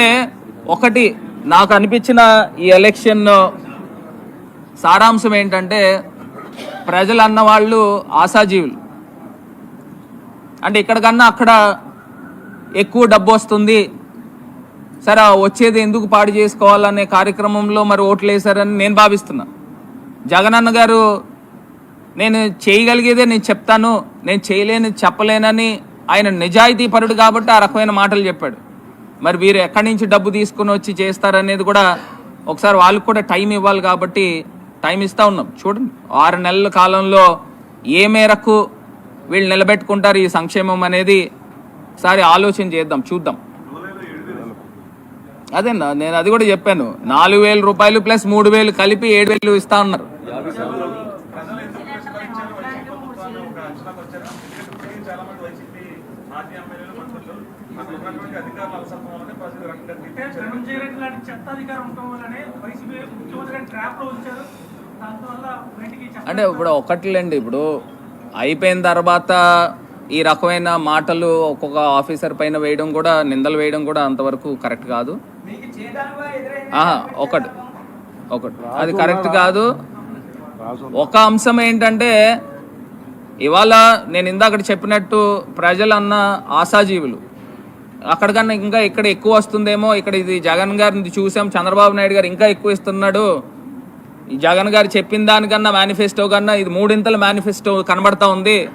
ఎందుకంటే ఒకటి నాకు అనిపించిన ఈ ఎలక్షన్ సారాంశం ఏంటంటే ప్రజలు అన్న వాళ్ళు ఆశాజీవులు. అంటే ఇక్కడికన్నా అక్కడ ఎక్కువ డబ్బు వస్తుంది. సరే వచ్చేది ఎందుకు పాడు చేసుకోవాలనే కార్యక్రమంలో మరి ఓట్లు వేశారని నేను భావిస్తున్నా. జగనన్న గారు నేను చేయగలిగేదే నేను చెప్తాను నేను చేయలేని చెప్పలేనని ఆయన నిజాయితీ పరుడు కాబట్టి ఆ రకమైన మాటలు చెప్పాడు. మరి వీరు ఎక్కడి నుంచి డబ్బు తీసుకుని వచ్చి చేస్తారనేది కూడా ఒకసారి వాళ్ళకు కూడా టైం ఇవ్వాలి కాబట్టి టైం ఇస్తూ ఉన్నాం. చూడండి ఆరు నెలల కాలంలో ఏ మేరకు వీళ్ళు నిలబెట్టుకుంటారు ఈ సంక్షేమం అనేది ఒకసారి ఆలోచన చేద్దాం చూద్దాం. అదే నేను అది కూడా చెప్పాను నాలుగు వేల రూపాయలు ప్లస్ మూడు వేలు కలిపి ఏడు వేలు ఇస్తా ఉన్నారు అంటే ఇప్పుడు ఒకటిలేండి ఇప్పుడు అయిపోయిన తర్వాత ఈ రకమైన మాటలు ఒక్కొక్క ఆఫీసర్ పైన వేయడం కూడా నిందలు వేయడం కూడా అంతవరకు కరెక్ట్ కాదు. ఆహా, ఒకటి. ఒకటి. అది కరెక్ట్ కాదు. ఒక అంశం ఏంటంటే ఇవాళ నేను ఇందాక చెప్పినట్టు ప్రజలన్న ఆశాజీవులు. అక్కడికన్నా ఇంకా ఇక్కడ ఎక్కువ వస్తుందేమో. ఇక్కడ ఇది జగన్ గారిని చూసాం. చంద్రబాబు నాయుడు గారు ఇంకా ఎక్కువ ఇస్తున్నాడు. ఈ జగన్ గారు చెప్పిన దానికన్నా మేనిఫెస్టో కన్నా ఇది మూడింతల మేనిఫెస్టో కనబడతా ఉంది.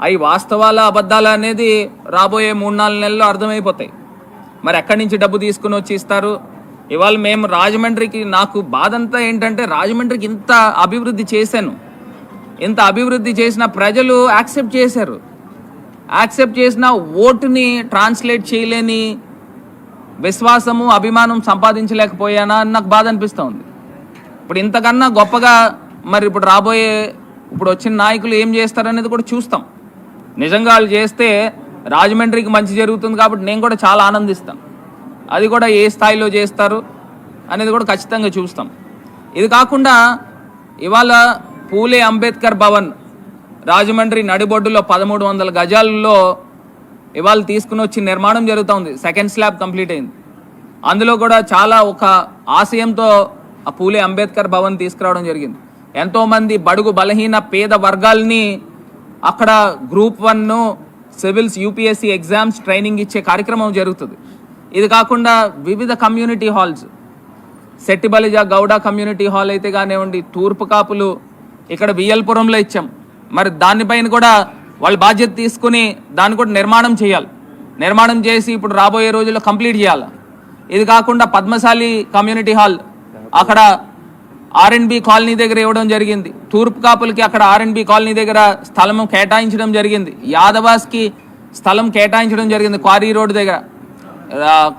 అవి వాస్తవాల అబద్ధాలు అనేది రాబోయే మూడు నాలుగు నెలల్లో అర్థమైపోతాయి. మరి ఎక్కడి నుంచి డబ్బు తీసుకుని వచ్చి ఇస్తారు? ఇవాళ మేము రాజమండ్రికి నాకు బాధ అంతా ఏంటంటే రాజమండ్రికి ఇంత అభివృద్ధి చేశాను. ఇంత అభివృద్ధి చేసిన ప్రజలు యాక్సెప్ట్ చేశారు. యాక్సెప్ట్ చేసిన ఓటుని ట్రాన్స్లేట్ చేయలేని విశ్వాసము అభిమానం సంపాదించలేకపోయానా అని నాకు బాధ అనిపిస్తూ ఉంది ఇప్పుడు ఇంతకన్నా గొప్పగా మరి ఇప్పుడు రాబోయే ఇప్పుడు వచ్చిన నాయకులు ఏం చేస్తారనేది కూడా చూస్తాం. నిజంగా వాళ్ళు చేస్తే రాజమండ్రికి మంచి జరుగుతుంది కాబట్టి నేను కూడా చాలా ఆనందిస్తాను. అది కూడా ఏ స్థాయిలో చేస్తారు అనేది కూడా ఖచ్చితంగా చూస్తాం. ఇది కాకుండా ఇవాళ పూలే అంబేద్కర్ భవన్ రాజమండ్రి నడిబొడ్డులో పదమూడు వందల గజాల్లో ఇవాళ తీసుకుని వచ్చి నిర్మాణం జరుగుతూ ఉంది సెకండ్ స్లాబ్ కంప్లీట్ అయింది. అందులో కూడా చాలా ఒక ఆశయంతో ఆ పూలే అంబేద్కర్ భవన్ తీసుకురావడం జరిగింది. ఎంతోమంది బడుగు బలహీన పేద వర్గాల్ని అక్కడ group one civils UPSC exams training ఇచ్చే కార్యక్రమం జరుగుతుంది. ఇది కాకుండా వివిధ community halls. Settibalija Gowda community hall అయితే కానివ్వండి తూర్పు కాపులు ఇక్కడ వియల్పురంలో ఇచ్చాం. మరి దానిపైన కూడా వాళ్ళు బాధ్యత తీసుకుని దాన్ని కూడా నిర్మాణం చేయాలి. నిర్మాణం చేసి ఇప్పుడు రాబోయే రోజుల్లో కంప్లీట్ చేయాలి. ఇది కాకుండా పద్మశాలి కమ్యూనిటీ హాల్ అక్కడ ఆర్ఎండ్బి కాలనీ దగ్గర ఇవ్వడం జరిగింది. తూర్పు కాపులకి అక్కడ ఆర్ఎండ్బి కాలనీ దగ్గర స్థలం కేటాయించడం జరిగింది. యాదవాస్కి స్థలం కేటాయించడం జరిగింది క్వారీ రోడ్ దగ్గర.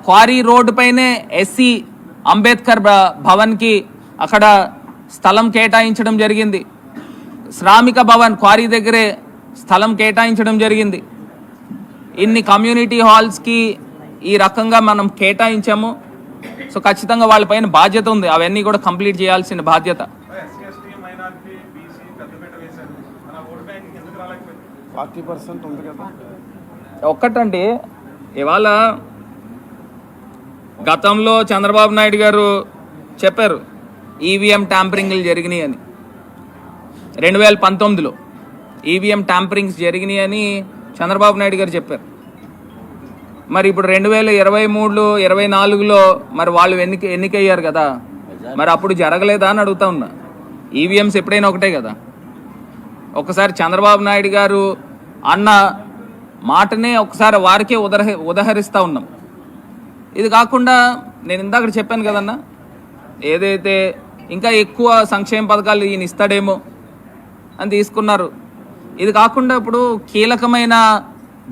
క్వారీ రోడ్డు పైనే ఎస్సీ అంబేద్కర్ భవన్కి అక్కడ స్థలం కేటాయించడం జరిగింది. శ్రామిక భవన్ క్వారీ దగ్గరే స్థలం కేటాయించడం జరిగింది. ఇన్ని కమ్యూనిటీ హాల్స్కి ఈ రకంగా మనం కేటాయించాము. సో ఖచ్చితంగా వాళ్ళపైన బాధ్యత ఉంది. అవన్నీ కూడా కంప్లీట్ చేయాల్సిన బాధ్యత. ఫార్టీ పర్సెంట్ ఉంది కదా. ఒక్కటండి ఇవాళ గతంలో చంద్రబాబు నాయుడు గారు చెప్పారు ఈవీఎం ట్యాంపరింగ్లు జరిగినాయి అని రెండు వేల పంతొమ్మిదిలో ఈవీఎం ట్యాంపరింగ్స్ జరిగినాయని చంద్రబాబు నాయుడు గారు చెప్పారు. మరి ఇప్పుడు రెండు వేల ఇరవై మూడులో ఇరవై నాలుగులో మరి వాళ్ళు ఎన్నిక ఎన్నికయ్యారు కదా? మరి అప్పుడు జరగలేదా అని అడుగుతా ఉన్నా. ఈవీఎంస్ ఎప్పుడైనా ఒకటే కదా? ఒకసారి చంద్రబాబు నాయుడు గారు అన్న మాటనే ఒకసారి వారికే ఉదహ ఉదహరిస్తూ ఉన్నాం. ఇది కాకుండా నేను ఇందాక చెప్పాను కదన్నా ఏదైతే ఇంకా ఎక్కువ సంక్షేమ పథకాలు ఈయన ఇస్తాడేమో అని తీసుకున్నారు. ఇది కాకుండా ఇప్పుడు కీలకమైన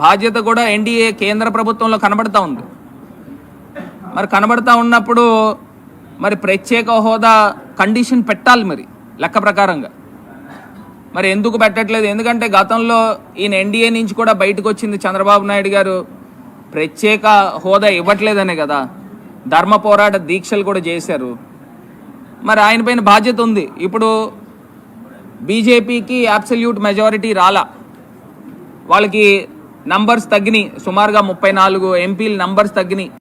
బాధ్యత కూడా ఎన్డీఏ కేంద్ర ప్రభుత్వంలో కనబడతా ఉంది. మరి కనబడతా ఉన్నప్పుడు మరి ప్రత్యేక హోదా కండిషన్ పెట్టాలి మరి లెక్క ప్రకారంగా. మరి ఎందుకు పెట్టట్లేదు? ఎందుకంటే గతంలో ఈయన ఎన్డీఏ నుంచి కూడా బయటకు వచ్చింది చంద్రబాబు నాయుడు గారు. ప్రత్యేక హోదా ఇవ్వట్లేదనే కదా ధర్మ పోరాట దీక్షలు కూడా చేశారు. మరి ఆయన పైన బాధ్యత ఉంది. ఇప్పుడు బీజేపీకి అబ్సల్యూట్ మెజారిటీ రాలా. వాళ్ళకి నంబర్స్ తగ్గినాయి. సుమారుగా ముప్పై నాలుగు ఎంపీలు నంబర్స్ తగ్గినాయి.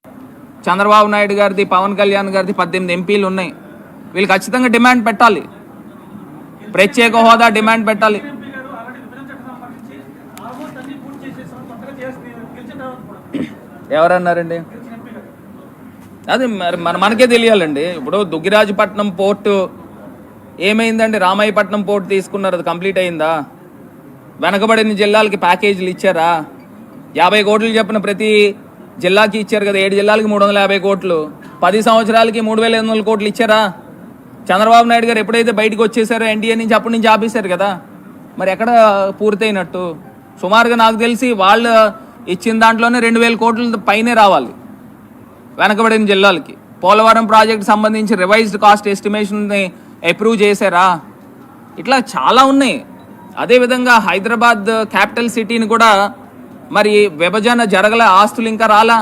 చంద్రబాబు నాయుడు గారిది పవన్ కళ్యాణ్ గారిది పద్దెనిమిది ఎంపీలు ఉన్నాయి. వీళ్ళు ఖచ్చితంగా డిమాండ్ పెట్టాలి. ప్రత్యేక హోదా డిమాండ్ పెట్టాలి. ఎవరన్నారండి? అది మరి మన మనకే తెలియాలండి. ఇప్పుడు దుగ్గిరాజపట్నం పోర్టు ఏమైందండి రామాయపట్నం పోర్టు తీసుకున్నారు అది కంప్లీట్ అయిందా? వెనకబడిన జిల్లాలకి ప్యాకేజీలు ఇచ్చారా? యాభై కోట్లు చెప్పిన ప్రతి జిల్లాకి ఇచ్చారు కదా ఏడు జిల్లాలకి మూడు వందల యాభై కోట్లు. పది సంవత్సరాలకి మూడు వేల ఎనిమిది వందల కోట్లు ఇచ్చారా? చంద్రబాబు నాయుడు గారు ఎప్పుడైతే బయటకు వచ్చేసారో ఎన్డీఏ నుంచి అప్పటి నుంచి ఆపేశారు కదా. మరి ఎక్కడ పూర్తయినట్టు? సుమారుగా నాకు తెలిసి వాళ్ళు ఇచ్చిన దాంట్లోనే రెండు వేల కోట్ల పైనే రావాలి వెనకబడిన జిల్లాలకి. పోలవరం ప్రాజెక్ట్ సంబంధించి రివైజ్డ్ కాస్ట్ ఎస్టిమేషన్ని అప్రూవ్ చేశారా? ఇట్లా చాలా ఉన్నాయి. అదేవిధంగా హైదరాబాద్ క్యాపిటల్ సిటీని కూడా మరి విభజన జరగల ఆస్తులు ఇంకా రాలా?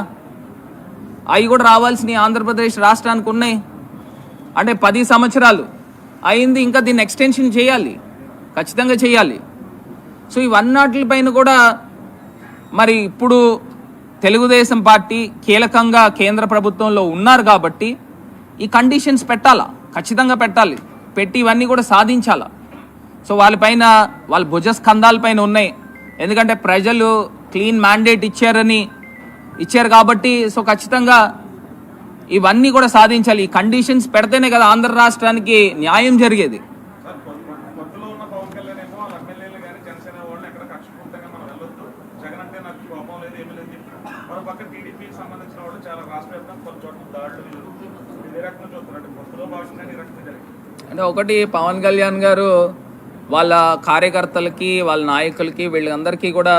అవి కూడా రావాల్సినవి ఆంధ్రప్రదేశ్ రాష్ట్రానికి ఉన్నాయి. అంటే పది సంవత్సరాలు అయింది ఇంకా దీన్ని ఎక్స్టెన్షన్ చేయాలి. ఖచ్చితంగా చేయాలి. సో ఇవన్నిటిపైన కూడా మరి ఇప్పుడు తెలుగుదేశం పార్టీ కీలకంగా కేంద్ర ప్రభుత్వంలో ఉన్నారు కాబట్టి ఈ కండిషన్స్ పెట్టాలా? ఖచ్చితంగా పెట్టాలి. పెట్టి ఇవన్నీ కూడా సాధించాల? సో వాళ్ళపైన వాళ్ళ భుజ భుజస్కంధాలపైన ఉన్నాయి. ఎందుకంటే ప్రజలు క్లీన్ మ్యాండేట్ ఇచ్చారని ఇచ్చారు కాబట్టి సో ఖచ్చితంగా ఇవన్నీ కూడా సాధించాలి. ఈ కండిషన్స్ పెడితేనే కదా ఆంధ్ర రాష్ట్రానికి న్యాయం జరిగేది. చాలా రాష్ట్ర వ్యాప్తంగా కొన్ని చోట్ల దాడులు ఇది ఏ రకంగా చూస్తున్నారు కొత్తలో భాగంగానే ఈ రకంగా జరిగింది. అంటే ఒకటి పవన్ కళ్యాణ్ గారు వాళ్ళ కార్యకర్తలకి వాళ్ళ నాయకులకి వీళ్ళందరికీ కూడా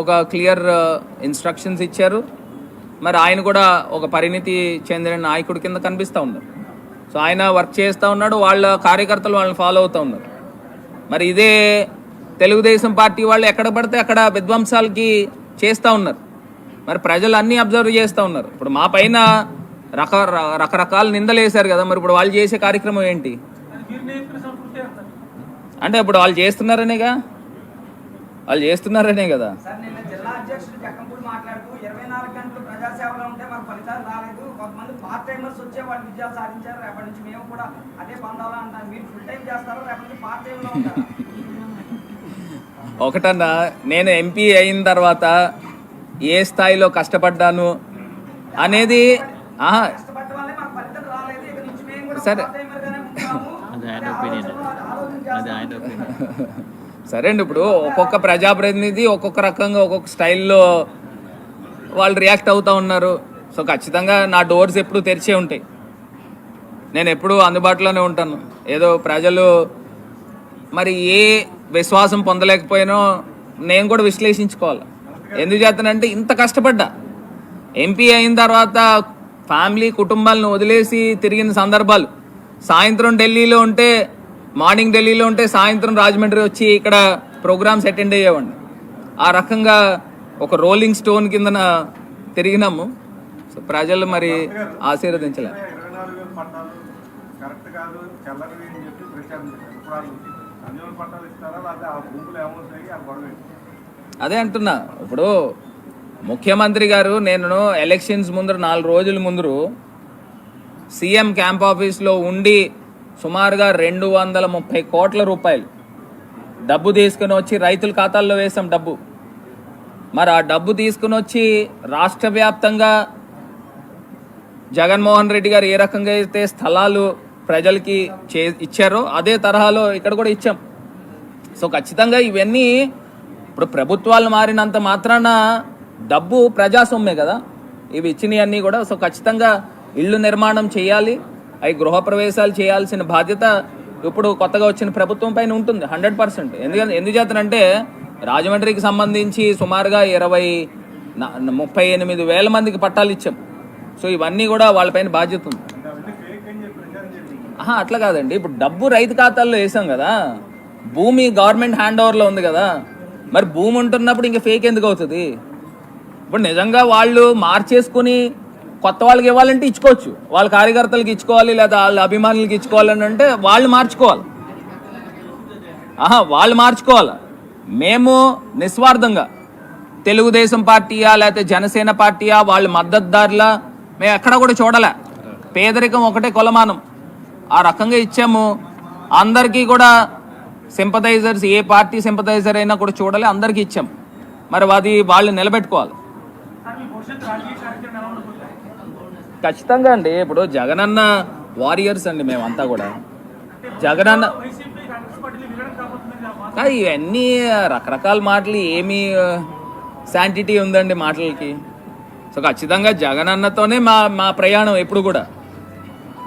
ఒక క్లియర్ ఇన్స్ట్రక్షన్స్ ఇచ్చారు. మరి ఆయన కూడా ఒక పరిణితి చెందిన నాయకుడి కింద కనిపిస్తూ ఉన్నారు. సో ఆయన వర్క్ చేస్తూ ఉన్నాడు వాళ్ళ కార్యకర్తలు వాళ్ళని ఫాలో అవుతూ ఉన్నారు. మరి ఇదే తెలుగుదేశం పార్టీ వాళ్ళు ఎక్కడ పడితే అక్కడ విధ్వంసాలకి చేస్తూ ఉన్నారు. మరి ప్రజలు అన్నీ అబ్జర్వ్ చేస్తూ ఉన్నారు. ఇప్పుడు మా పైన రక రకరకాల నిందలు వేశారు కదా మరి ఇప్పుడు వాళ్ళు చేసే కార్యక్రమం ఏంటి? అంటే ఇప్పుడు వాళ్ళు చేస్తున్నారనేగా? వాళ్ళు చేస్తున్నారనే కదా? ఒకటన్నా నేను ఎంపీ అయిన తర్వాత ఏ స్థాయిలో కష్టపడ్డాను అనేది సరే. సరే అండి ఇప్పుడు ఒక్కొక్క ప్రజాప్రతినిధి ఒక్కొక్క రకంగా ఒక్కొక్క స్టైల్లో వాళ్ళు రియాక్ట్ అవుతూ ఉన్నారు. సో ఖచ్చితంగా నా డోర్స్ ఎప్పుడు తెరిచే ఉంటాయి. నేను ఎప్పుడూ అందుబాటులోనే ఉంటాను. ఏదో ప్రజలు మరి ఏ విశ్వాసం పొందలేకపోయినో నేను కూడా విశ్లేషించుకోవాలి. ఎందుకు చేస్తానంటే ఇంత కష్టపడ్డా. ఎంపీ అయిన తర్వాత ఫ్యామిలీ కుటుంబాలను వదిలేసి తిరిగిన సందర్భాలు. సాయంత్రం ఢిల్లీలో ఉంటే మార్నింగ్ ఢిల్లీలో ఉంటే సాయంత్రం రాజమండ్రి వచ్చి ఇక్కడ ప్రోగ్రామ్స్ అటెండ్ అయ్యేవాడిని. ఆ రకంగా ఒక రోలింగ్ స్టోన్ కిందన తిరిగినాము. సో ప్రజలు మరి ఆశీర్వదించలే. అదే అంటున్నా. ఇప్పుడు ముఖ్యమంత్రి గారు నేను ఎలక్షన్స్ ముందర నాలుగు రోజుల ముందరు సీఎం క్యాంప్ ఆఫీస్లో ఉండి సుమారుగా రెండు వందల ముప్పై కోట్ల రూపాయలు డబ్బు తీసుకుని వచ్చి రైతుల ఖాతాల్లో వేసాం డబ్బు. మరి ఆ డబ్బు తీసుకుని వచ్చి రాష్ట్ర వ్యాప్తంగా జగన్మోహన్ రెడ్డి గారు ఏ రకంగా అయితే స్థలాలు ప్రజలకి చే ఇచ్చారో అదే తరహాలో ఇక్కడ కూడా ఇచ్చాం. సో ఖచ్చితంగా ఇవన్నీ ఇప్పుడు ప్రభుత్వాలు మారినంత మాత్రాన డబ్బు ప్రజాస్వామ్యే కదా. ఇవి ఇచ్చినవన్నీ కూడా సో ఖచ్చితంగా ఇళ్ళు నిర్మాణం చేయాలి. అవి గృహప్రవేశాలు చేయాల్సిన బాధ్యత ఇప్పుడు కొత్తగా వచ్చిన ప్రభుత్వం పైన ఉంటుంది హండ్రెడ్ పర్సెంట్. ఎందుకంటే ఎందుచేతనంటే రాజమండ్రికి సంబంధించి సుమారుగా ఇరవై నా- ముప్పై ఎనిమిది వేల మందికి పట్టాలు ఇచ్చాం. సో ఇవన్నీ కూడా వాళ్ళపైన బాధ్యత ఉంది. ఆహా అట్లా కాదండి. ఇప్పుడు డబ్బు రైతు ఖాతాల్లో వేసాం కదా. భూమి గవర్నమెంట్ హ్యాండ్ ఓవర్లో ఉంది కదా. మరి భూమి ఉంటున్నప్పుడు ఇంకా ఫేక్ ఎందుకు అవుతుంది? ఇప్పుడు నిజంగా వాళ్ళు మార్చేసుకుని కొత్త వాళ్ళకి ఇవ్వాలంటే ఇచ్చుకోవచ్చు. వాళ్ళ కార్యకర్తలకు ఇచ్చుకోవాలి లేదా వాళ్ళ అభిమానులకు ఇచ్చుకోవాలని అంటే వాళ్ళు మార్చుకోవాలి. ఆహా వాళ్ళు మార్చుకోవాలి. మేము నిస్వార్థంగా తెలుగుదేశం పార్టీయా లేకపోతే జనసేన పార్టీయా వాళ్ళ మద్దతుదారులా మేము ఎక్కడ కూడా చూడలే. పేదరికం ఒకటే కొలమానం. ఆ రకంగా ఇచ్చాము. అందరికీ కూడా సింపథైజర్స్ ఏ పార్టీ సింపథైజర్ అయినా కూడా చూడాలి అందరికీ ఇచ్చాం. మరి అది వాళ్ళు నిలబెట్టుకోవాలి సార్ మీ భవిష్యత్తు రాజకీయ కార్యక్రమం ఎలా ఉండబోతుంది ఖచ్చితంగా అండి. ఇప్పుడు జగనన్న వారియర్స్ అండి మేమంతా కూడా. జగనన్న ఇవన్నీ రకరకాల మాటలు ఏమి శాంటిటీ ఉందండి మాటలకి. సో ఖచ్చితంగా జగనన్నతోనే మా మా ప్రయాణం ఎప్పుడు కూడా.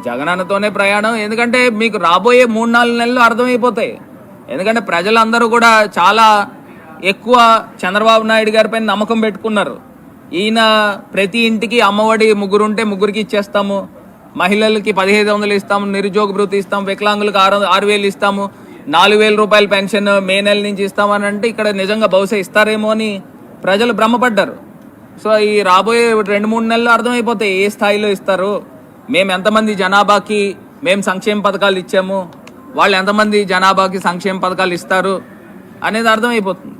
జగనన్నతోనే ప్రయాణం ఎందుకంటే మీకు రాబోయే మూడు నాలుగు నెలలు అర్థమైపోతాయి. ఎందుకంటే ప్రజలందరూ కూడా చాలా ఎక్కువ చంద్రబాబు నాయుడు గారి పైన నమ్మకం పెట్టుకున్నారు. ఈయన ప్రతి ఇంటికి అమ్మఒడి ముగ్గురు ఉంటే ముగ్గురికి ఇచ్చేస్తాము. మహిళలకి పదిహేను వందలు ఇస్తాము నిరుద్యోగ భృతి ఇస్తాము వికలాంగులకు ఆరు ఆరు వేలు ఇస్తాము నాలుగు వేల రూపాయల పెన్షన్ మే నెల నుంచి ఇస్తామని అంటే ఇక్కడ నిజంగా బహుశా ఇస్తారేమో అని ప్రజలు భ్రమపడ్డారు. సో ఈ రాబోయే రెండు మూడు నెలలు అర్థమైపోతాయి ఏ స్థాయిలో ఇస్తారు? మేము ఎంతమంది జనాభాకి మేము సంక్షేమ పథకాలు ఇచ్చాము? వాళ్ళు ఎంతమంది జనాభాకి సంక్షేమ పథకాలు ఇస్తారు? అనేది అర్థమైపోతుంది.